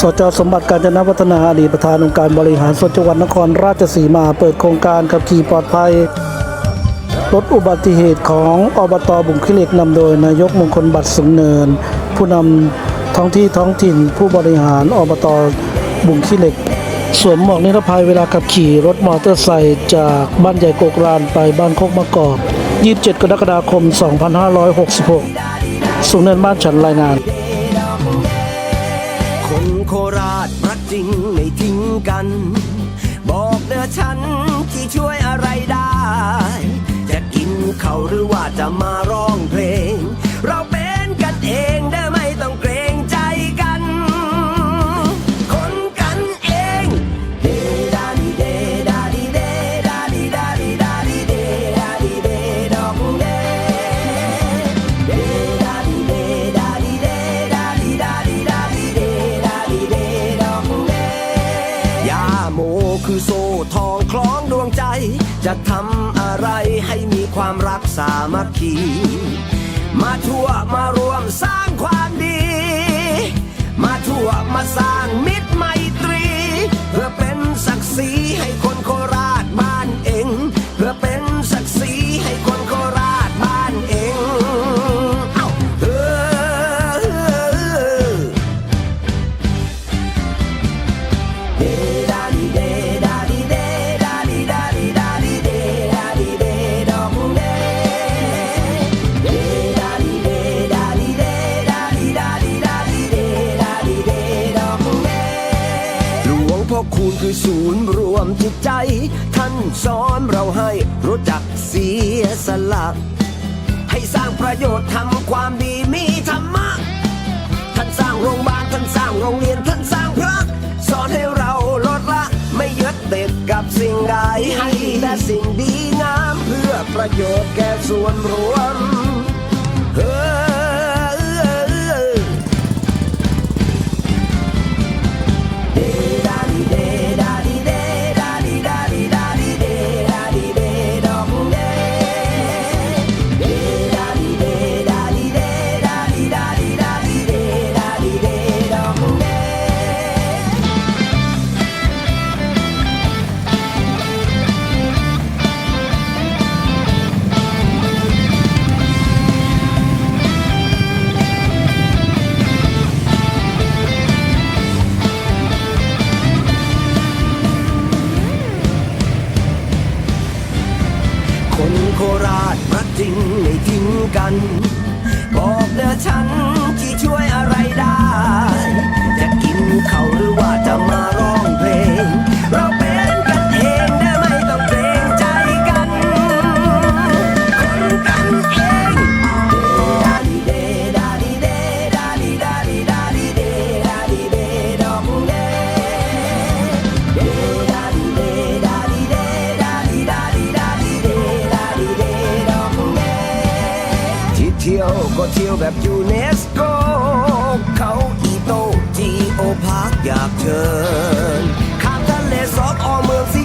สจสมบัติการจนพัฒนาอดีตประธานองค์การบริหารส่วนจังหวัดนครราชสีมาเปิดโครงการขับขี่ปลอดภัยลดอุบัติเหตุของอบตบุงขี้เหล็กนำโดยนายกมงคลบัตรสูงเนิน ผู้นำท้องที่ท้องถิ่น ผู้บริหารอบตบุงขี้เหล็ก สวมหมวกนิรภัยเวลาขับขี่รถมอเตอร์ไซค์จากบ้านใหญ่โกกรานไปบ้านโคกมะกอก 27 กรกฎาคม 2566 สูงเนินบ้านฉันรายงาน ราชรักจริงไม่ทิ้งกัน บอกเนื้อฉันที่ช่วยอะไรได้ จะกินเขาวหรือว่าจะมาร้องเพลง จะทำอะไรให้มีความรักสามัคคี มาทั่วมารวมสร้างความดี มาทั่วมาสร้างมิตรไมตรี เพื่อเป็นศักดิ์ศรีให้คนโครา คูณคือศูนย์รวมจิตใจ ท่านสอนเราให้รู้จักเสียสละให้สร้างประโยชน์ทำความดีมีธรรมะ ท่านสร้างโรงพยาบาลท่านสร้างโรงเรียนท่านสร้างพระสอนให้เราลดละไม่ยึดติดกับสิ่งใดให้แต่สิ่งดีงามเพื่อประโยชน์แก่ส่วนรวมเอ ราชรักจริงไม่ทิ้งกัน บอกเด้อฉันที่ช่วยอะไรได้ ที่ยวก็เที่ยวแบบยูเนสโก เขาอีโตจีโอพาร์คอยากเชิญข้ามทะเลซอฟออเมืองซี